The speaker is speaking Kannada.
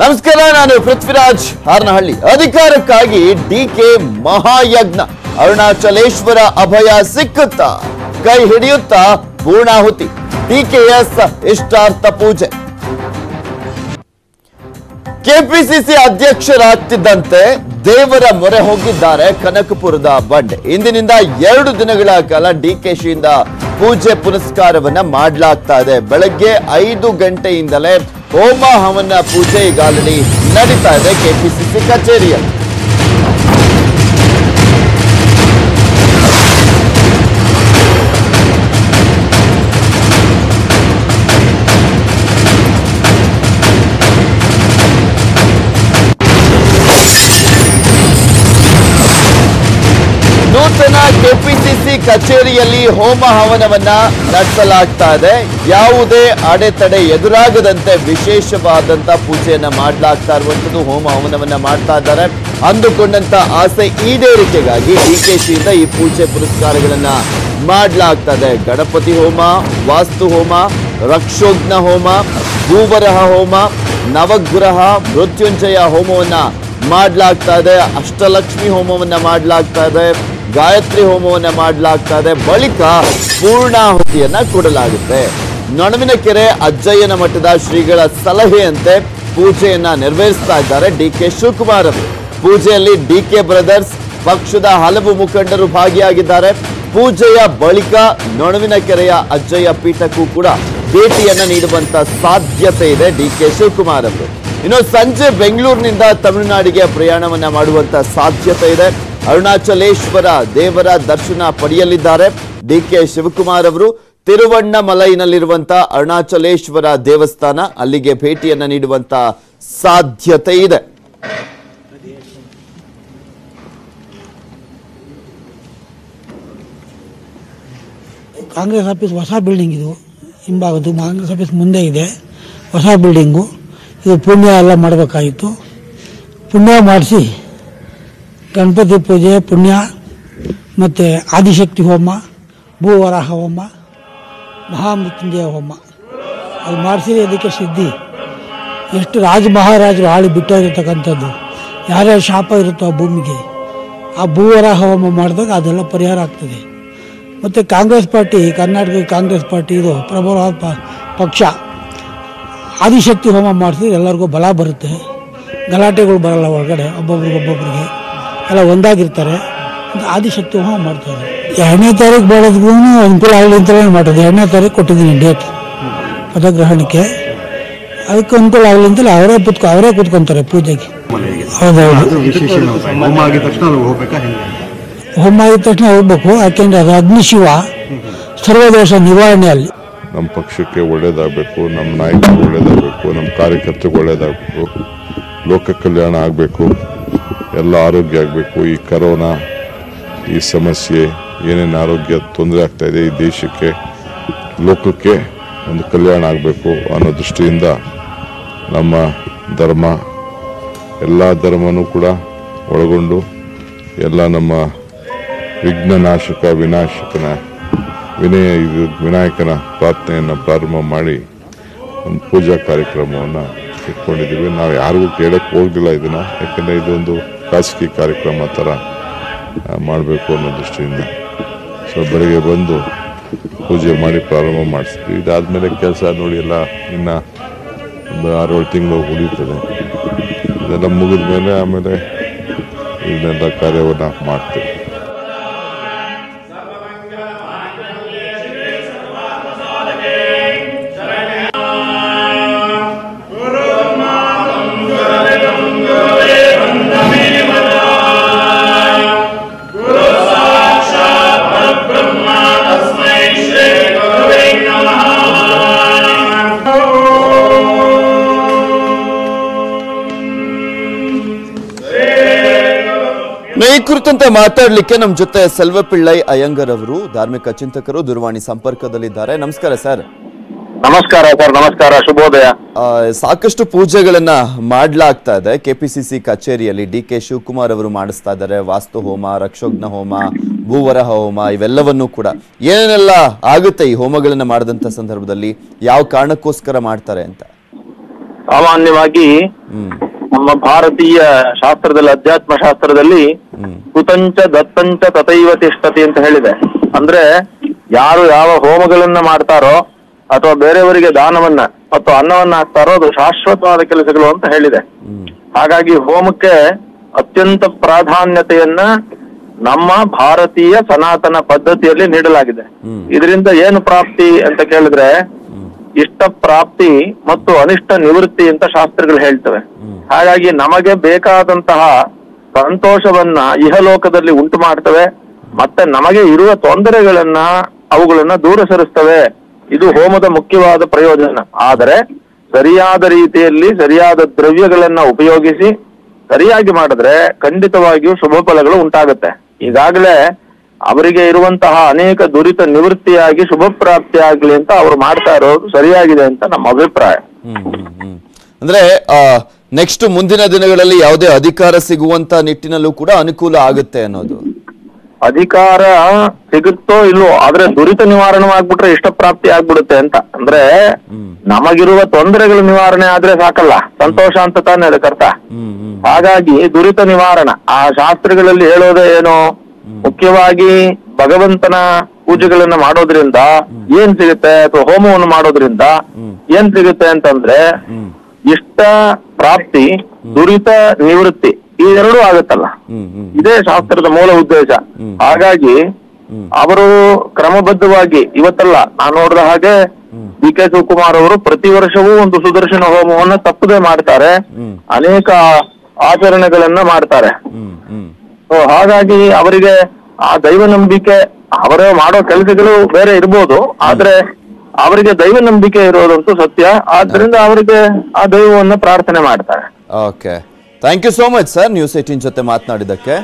ನಮಸ್ಕಾರ, ನಾನು ಪೃಥ್ವಿರಾಜ್ ಹಾರನಹಳ್ಳಿ. ಅಧಿಕಾರಕ್ಕಾಗಿ ಡಿಕೆ ಮಹಾಯಜ್ಞ. ಅರುಣಾಚಲೇಶ್ವರ ಅಭಯ ಸಿಕ್ಕುತ್ತಾ, ಕೈ ಹಿಡಿಯುತ್ತಾ ಪೂರ್ಣಾಹುತಿ. ಡಿಕೆಎಸ್ ಇಷ್ಟಾರ್ಥ ಪೂಜೆ. ಕೆಪಿಸಿಸಿ ಅಧ್ಯಕ್ಷರಾಗ್ತಿದ್ದಂತೆ ದೇವರ ಮೊರೆ ಹೋಗಿದ್ದಾರೆ ಕನಕಪುರದ ಬಂಡೆ. ಇಂದಿನಿಂದ ಎರಡು ದಿನಗಳ ಕಾಲ ಡಿಕೆಶಿಯಿಂದ ಪೂಜೆ ಪುನಸ್ಕಾರವನ್ನ ಮಾಡಲಾಗ್ತಾ ಇದೆ. ಬೆಳಗ್ಗೆ ಐದು ಗಂಟೆಯಿಂದಲೇ ಹೋಮ ಹವನ ಪೂಜೆ ಈಗಾಗಲೇ ನಡೀತಾ ಇದೆ ಕೆಪಿಸಿಸಿ ಕಚೇರಿಯಲ್ಲಿ. ಕೆಪಿಸಿಸಿ ಕಚೇರಿಯಲ್ಲಿ ಹೋಮ ಹವನವನ್ನ ನಡೆಸಲಾಗ್ತಾ ಇದೆ. ಯಾವುದೇ ಅಡೆತಡೆ ಎದುರಾಗದಂತೆ ವಿಶೇಷವಾದಂತ ಪೂಜೆಯನ್ನ ಮಾಡಲಾಗ್ತಾ ಇರುವಂತದ್ದು ಹೋಮ ಹವನವನ್ನ ಮಾಡ್ತಾ ಇದ್ದಾರೆ. ಅಂದುಕೊಂಡಂತ ಆಸೆ ಈಡೇರಿಕೆಗಾಗಿ ಡಿ ಕೆ ಸಿಯಿಂದ ಈ ಪೂಜೆ ಪುರಸ್ಕಾರಗಳನ್ನ ಮಾಡಲಾಗ್ತಾ ಇದೆ. ಗಣಪತಿ ಹೋಮ, ವಾಸ್ತು ಹೋಮ, ರಕ್ಷೋಗ್ನ ಹೋಮ ಭೂವರಹ ಹೋಮ, ನವಗ್ರಹ, ಮೃತ್ಯುಂಜಯ ಹೋಮವನ್ನ ಮಾಡಲಾಗ್ತಾ ಇದೆ. ಅಷ್ಟಲಕ್ಷ್ಮಿ ಹೋಮವನ್ನ ಮಾಡಲಾಗ್ತಾ ಇದೆ. ಗಾಯತ್ರಿ ಹೋಮವನ್ನು ಮಾಡಲಾಗ್ತಾ ಇದೆ ಬಳಿಕ ಪೂರ್ಣಾಹುತಿಯನ್ನ ಕೊಡಲಾಗುತ್ತೆ. ನಡುವಿನ ಕೆರೆ ಅಜ್ಜಯ್ಯನ ಮಠದ ಶ್ರೀಗಳ ಸಲಹೆಯಂತೆ ಪೂಜೆಯನ್ನ ನೆರವೇರಿಸ್ತಾ ಇದ್ದಾರೆ ಡಿ ಕೆ ಶಿವಕುಮಾರ್ ಅವರು. ಪೂಜೆಯಲ್ಲಿ ಡಿ ಕೆ ಬ್ರದರ್ಸ್ ಪಕ್ಷದ ಹಲವು ಮುಖಂಡರು ಭಾಗಿಯಾಗಿದ್ದಾರೆ. ಪೂಜೆಯ ಬಳಿಕ ನಡುವಿನ ಕೆರೆಯ ಅಜ್ಜಯ್ಯ ಪೀಠಕ್ಕೂ ಕೂಡ ಭೇಟಿಯನ್ನ ನೀಡುವಂತ ಸಾಧ್ಯತೆ ಇದೆ ಡಿ ಕೆ ಶಿವಕುಮಾರ್ ಅವರು. ಇನ್ನು ಸಂಜೆ ಬೆಂಗಳೂರಿನಿಂದ ತಮಿಳುನಾಡಿಗೆ ಪ್ರಯಾಣವನ್ನ ಮಾಡುವಂತ ಸಾಧ್ಯತೆ ಇದೆ. ಅರುಣಾಚಲೇಶ್ವರ ದೇವರ ದರ್ಶನ ಪಡೆಯಲಿದ್ದಾರೆ. ಡಿ ಕೆ ಶಿವಕುಮಾರ್ ಅವರು ತಿರುವಣ್ಣಮಲೈನಲ್ಲಿರುವಂತ ಅರುಣಾಚಲೇಶ್ವರ ದೇವಸ್ಥಾನ, ಅಲ್ಲಿಗೆ ಭೇಟಿಯನ್ನ ನೀಡುವಂತ ಸಾಧ್ಯತೆ ಇದೆ. ಕಾಂಗ್ರೆಸ್ ಆಫೀಸ್ ಹೊಸ ಬಿಲ್ಡಿಂಗ್ ಇದು. ಹಿಂಭಾಗದ್ದು ಕಾಂಗ್ರೆಸ್ ಆಫೀಸ್ ಮುಂದೆ ಇದೆ. ಹೊಸ ಬಿಲ್ಡಿಂಗು ಇದು ಪುಣ್ಯ ಎಲ್ಲ ಮಾಡಬೇಕಾಗಿತ್ತು. ಪುಣ್ಯ ಮಾಡಿಸಿ ಗಣಪತಿ ಪೂಜೆ, ಪುಣ್ಯ, ಮತ್ತು ಆದಿಶಕ್ತಿ ಹೋಮ, ಭೂವರಾಹ ಹೋಮ, ಮಹಾಮೃತ್ಯುಂಜಯ ಹೋಮ. ಅದು ಮಾಡಿಸಿದ್ರೆ ಅದಕ್ಕೆ ಸಿದ್ಧಿ. ಎಷ್ಟು ರಾಜ ಮಹಾರಾಜರು ಆಳಿ ಬಿಟ್ಟೋಗಿರ್ತಕ್ಕಂಥದ್ದು ಯಾರ್ಯಾರು ಶಾಪ ಇರುತ್ತೋ ಆ ಭೂಮಿಗೆ, ಆ ಭೂವರಾಹ ಹೋಮ ಮಾಡಿದಾಗ ಅದೆಲ್ಲ ಪರಿಹಾರ ಆಗ್ತದೆ. ಮತ್ತು ಕಾಂಗ್ರೆಸ್ ಪಾರ್ಟಿ ಕರ್ನಾಟಕ ಕಾಂಗ್ರೆಸ್ ಪಾರ್ಟಿ, ಇದು ಪ್ರಬಲವಾದ ಪಕ್ಷ. ಆದಿಶಕ್ತಿ ಹೋಮ ಮಾಡಿಸಿದ್ರೆ ಎಲ್ಲರಿಗೂ ಬಲ ಬರುತ್ತೆ. ಗಲಾಟೆಗಳು ಬರಲ್ಲ ಒಳಗಡೆ ಒಬ್ಬೊಬ್ರಿಗೆ ಒಬ್ಬೊಬ್ರಿಗೆ ಎಲ್ಲ ಒಂದಾಗಿರ್ತಾರೆ. ಆದಿಶಕ್ತಿ ಹೋಮ ಮಾಡ್ತಾರೆ ಎರಡನೇ ತಾರೀಕು ಮಾಡೋದಕ್ಕೂ ಅನುಕೂಲ ಆಗಲಿ ಅಂತಲೇ ಮಾಡೋದು ಎರಡನೇ ತಾರೀಕು ಕೊಟ್ಟಿದ್ದೀನಿ ಡೇಟ್ ಪದಗ್ರಹಣಕ್ಕೆ. ಅದಕ್ಕೆ ಅನುಕೂಲ ಆಗಲಿ ಅಂತಲೇ ಅವರೇ ಕೂತ್ಕೊ ಅವರೇ ಕೂತ್ಕೊಂತಾರೆ ಪೂಜೆಗೆ. ಹೌದೌದು ಹೋಮ ಆಗಿದ ತಕ್ಷಣ ಹೋಗ್ಬೇಕು ಯಾಕೆಂದ್ರೆ ಅದು ಅಗ್ನಿಶಿವ ಸರ್ವದೋಷ ನಿವಾರಣೆ ಅಲ್ಲಿ. ನಮ್ಮ ಪಕ್ಷಕ್ಕೆ ಒಳ್ಳೇದಾಗಬೇಕು ನಮ್ಮ ನಾಯಕರಿಗೆ ಒಳ್ಳೇದಾಗಬೇಕು ನಮ್ಮ ಕಾರ್ಯಕರ್ತರಿಗೆ ಒಳ್ಳೇದಾಗಬೇಕು. ಲೋಕ ಕಲ್ಯಾಣ ಆಗಬೇಕು. ಎಲ್ಲ ಆರೋಗ್ಯ ಆಗಬೇಕು. ಈ ಕರೋನಾ, ಈ ಸಮಸ್ಯೆ, ಏನೇನು ಆರೋಗ್ಯ ತೊಂದರೆ ಆಗ್ತಾ ಇದೆ ಈ ದೇಶಕ್ಕೆ, ಲೋಕಕ್ಕೆ ಒಂದು ಕಲ್ಯಾಣ ಆಗಬೇಕು ಅನ್ನೋ ದೃಷ್ಟಿಯಿಂದ ನಮ್ಮ ಧರ್ಮ, ಎಲ್ಲ ಧರ್ಮನೂ ಕೂಡ ಒಳಗೊಂಡು ಎಲ್ಲ ನಮ್ಮ ವಿಘ್ನನಾಶಕ, ವಿನಾಶಕನ, ವಿನಯ ಇದು ವಿನಾಯಕನ ಪ್ರಾರ್ಥನೆಯನ್ನು ಪ್ರಾರಂಭ ಮಾಡಿ ಒಂದು ಪೂಜಾ ಕಾರ್ಯಕ್ರಮವನ್ನು ಇಟ್ಕೊಂಡಿದ್ದೀವಿ. ನಾವು ಯಾರಿಗೂ ಕೇಳಕ್ಕೆ ಹೋಗಿಲ್ಲ ಇದನ್ನು ಯಾಕಂದರೆ ಇದೊಂದು ಖಾಸಗಿ ಕಾರ್ಯಕ್ರಮ ಥರ ಮಾಡಬೇಕು ಅನ್ನೋ ದೃಷ್ಟಿಯಿಂದ. ಸೊ ಬೆಳಗ್ಗೆ ಬಂದು ಪೂಜೆ ಮಾಡಿ ಪ್ರಾರಂಭ ಮಾಡಿಸ್ತೀವಿ ಇದಾದಮೇಲೆ ಕೆಲಸ ನೋಡಿ ಎಲ್ಲ ಇನ್ನು ಒಂದು ಆರೇಳು ತಿಂಗಳು ಉಳಿತದೆ. ಇದೆಲ್ಲ ಮುಗಿದ ಮೇಲೆ ಆಮೇಲೆ ಇದನ್ನೆಲ್ಲ ಕಾರ್ಯವನ್ನು ಮಾಡ್ತೀವಿ. ಈ ಕುರಿತಂತೆ ಮಾತಾಡಲಿಕ್ಕೆ ನಮ್ಮ ಜೊತೆ ಸೆಲ್ವಪಿಳ್ಳೈ ಅಯ್ಯಂಗರ್ ಅವರು ಧಾರ್ಮಿಕ ಚಿಂತಕರು ದೂರವಾಣಿ ಸಂಪರ್ಕದಲ್ಲಿದ್ದಾರೆ. ನಮಸ್ಕಾರ ಸರ್. ನಮಸ್ಕಾರ ಸರ್ ನಮಸ್ಕಾರ ಶುಭೋದಯ. ಸಾಕಷ್ಟು ಪೂಜೆಗಳನ್ನ ಮಾಡ್ಲಾಗ್ತಾ ಇದೆ. ಕೆಪಿಸಿಸಿ ಕಚೇರಿಯಲ್ಲಿ ಡಿ ಕೆ ಶಿವಕುಮಾರ್ ಅವರು ಮಾಡಿಸ್ತಾ ಇದ್ದಾರೆ. ವಾಸ್ತು ಹೋಮ ರಕ್ಷೋಗ್ನ ಹೋಮ ಭೂವರಹ ಹೋಮ ಇವೆಲ್ಲವನ್ನೂ ಕೂಡ. ಏನೇನೆಲ್ಲ ಆಗುತ್ತೆ ಈ ಹೋಮಗಳನ್ನ ಮಾಡಿದಂತ ಸಂದರ್ಭದಲ್ಲಿ? ಯಾವ ಕಾರಣಕ್ಕೋಸ್ಕರ ಮಾಡ್ತಾರೆ ಅಂತ? ಸಾಮಾನ್ಯವಾಗಿ ನಮ್ಮ ಭಾರತೀಯ ಶಾಸ್ತ್ರದಲ್ಲಿ ಅಧ್ಯಾತ್ಮ ಶಾಸ್ತ್ರದಲ್ಲಿ ಕುತಂಚ ದತ್ತಂಚ ತಥೈವ ತಿಷ್ಟತಿ ಅಂತ ಹೇಳಿದೆ. ಅಂದ್ರೆ ಯಾರು ಯಾವ ಹೋಮಗಳನ್ನ ಮಾಡ್ತಾರೋ ಅಥವಾ ಬೇರೆಯವರಿಗೆ ದಾನವನ್ನ ಮತ್ತು ಅನ್ನವನ್ನ ಹಾಕ್ತಾರೋ ಅದು ಶಾಶ್ವತವಾದ ಕೆಲಸಗಳು ಅಂತ ಹೇಳಿದೆ. ಹಾಗಾಗಿ ಹೋಮಕ್ಕೆ ಅತ್ಯಂತ ಪ್ರಾಧಾನ್ಯತೆಯನ್ನ ನಮ್ಮ ಭಾರತೀಯ ಸನಾತನ ಪದ್ಧತಿಯಲ್ಲಿ ನೀಡಲಾಗಿದೆ. ಇದರಿಂದ ಏನು ಪ್ರಾಪ್ತಿ ಅಂತ ಕೇಳಿದ್ರೆ ಇಷ್ಟ ಪ್ರಾಪ್ತಿ ಮತ್ತು ಅನಿಷ್ಟ ನಿವೃತ್ತಿ ಅಂತ ಶಾಸ್ತ್ರಗಳು ಹೇಳ್ತವೆ. ಹಾಗಾಗಿ ನಮಗೆ ಬೇಕಾದಂತಹ ಸಂತೋಷವನ್ನ ಇಹಲೋಕದಲ್ಲಿ ಉಂಟು ಮಾಡ್ತವೆ, ಮತ್ತೆ ನಮಗೆ ಇರುವ ತೊಂದರೆಗಳನ್ನ ಅವುಗಳನ್ನ ದೂರ ಸರಿಸ್ತವೆ. ಇದು ಹೋಮದ ಮುಖ್ಯವಾದ ಪ್ರಯೋಜನ. ಆದರೆ ಸರಿಯಾದ ರೀತಿಯಲ್ಲಿ ಸರಿಯಾದ ದ್ರವ್ಯಗಳನ್ನ ಉಪಯೋಗಿಸಿ ಸರಿಯಾಗಿ ಮಾಡಿದ್ರೆ ಖಂಡಿತವಾಗಿಯೂ ಶುಭ ಫಲಗಳು ಉಂಟಾಗುತ್ತೆ. ಈಗಾಗಲೇ ಅವರಿಗೆ ಇರುವಂತಹ ಅನೇಕ ದುರಿತ ನಿವೃತ್ತಿಯಾಗಿ ಶುಭ ಪ್ರಾಪ್ತಿ ಆಗ್ಲಿ ಅಂತ ಅವ್ರು ಮಾಡ್ತಾ ಇರೋದು ಸರಿಯಾಗಿದೆ ಅಂತ ನಮ್ಮ ಅಭಿಪ್ರಾಯ. ಅಂದ್ರೆ ನೆಕ್ಸ್ಟ್ ಮುಂದಿನ ದಿನಗಳಲ್ಲಿ ಯಾವುದೇ ಅಧಿಕಾರ ಸಿಗುವಂತ ನಿಟ್ಟಿನಲ್ಲೂ ಕೂಡ ಅನುಕೂಲ ಆಗುತ್ತೆ ಅನ್ನೋದು. ಅಧಿಕಾರ ಸಿಗುತ್ತೋ ಇಲ್ಲೋ ಆದ್ರೆ ದುರಿತ ನಿವಾರಣೆ ಆಗ್ಬಿಟ್ರೆ ಇಷ್ಟ ಪ್ರಾಪ್ತಿ ಆಗ್ಬಿಡುತ್ತೆ ಅಂತ. ಅಂದ್ರೆ ನಮಗಿರುವ ತೊಂದರೆಗಳ ನಿವಾರಣೆ ಆದ್ರೆ ಸಾಕಲ್ಲ ಸಂತೋಷ ಅಂತ ತಾನೆ ಅದಕ್ಕೆ ಅರ್ಥ ಹ್ಮ್ ಹ್ಮ್. ಹಾಗಾಗಿ ದುರಿತ ನಿವಾರಣ ಆ ಶಾಸ್ತ್ರಗಳಲ್ಲಿ ಹೇಳೋದೇ ಏನು? ಮುಖ್ಯವಾಗಿ ಭಗವಂತನ ಪೂಜೆಗಳನ್ನ ಮಾಡೋದ್ರಿಂದ ಏನ್ ಸಿಗುತ್ತೆ? ಅಥವಾ ಹೋಮವನ್ನು ಮಾಡೋದ್ರಿಂದ ಏನ್ ಸಿಗುತ್ತೆ ಅಂತಂದ್ರೆ ಇಷ್ಟ, ಪ್ರಾಪ್ತಿ, ದುರಿತ, ನಿವೃತ್ತಿ ಈ ಎರಡೂ ಆಗುತ್ತಲ್ಲ. ಇದೇ ಶಾಸ್ತ್ರದ ಮೂಲ ಉದ್ದೇಶ. ಹಾಗಾಗಿ ಅವರು ಕ್ರಮಬದ್ಧವಾಗಿ ಇವತ್ತಲ್ಲ, ನಾನು ನೋಡಿದ ಹಾಗೆ ಡಿ ಕೆ ಶಿವಕುಮಾರ್ ಅವರು ಪ್ರತಿ ವರ್ಷವೂ ಒಂದು ಸುದರ್ಶನ ಹೋಮವನ್ನ ತಪ್ಪದೆ ಮಾಡ್ತಾರೆ. ಅನೇಕ ಆಚರಣೆಗಳನ್ನ ಮಾಡ್ತಾರೆ. ಸೊ ಹಾಗಾಗಿ ಅವರಿಗೆ ಆ ದೈವ ನಂಬಿಕೆ ಅವರೇ ಮಾಡೋ ಕೆಲಸಗಳು ಬೇರೆ ಇರ್ಬೋದು. ಆದ್ರೆ ಅವರಿಗೆ ದೈವ ನಂಬಿಕೆ ಇರೋದಂತೂ ಸತ್ಯ. ಆದ್ರಿಂದ ಅವರಿಗೆ ಆ ದೈವವನ್ನ ಪ್ರಾರ್ಥನೆ ಮಾಡ್ತಾರೆ. Okay thank you so much sir news eighteen ಜೊತೆ ಮಾತನಾಡಿದ್ದಕ್ಕೆ.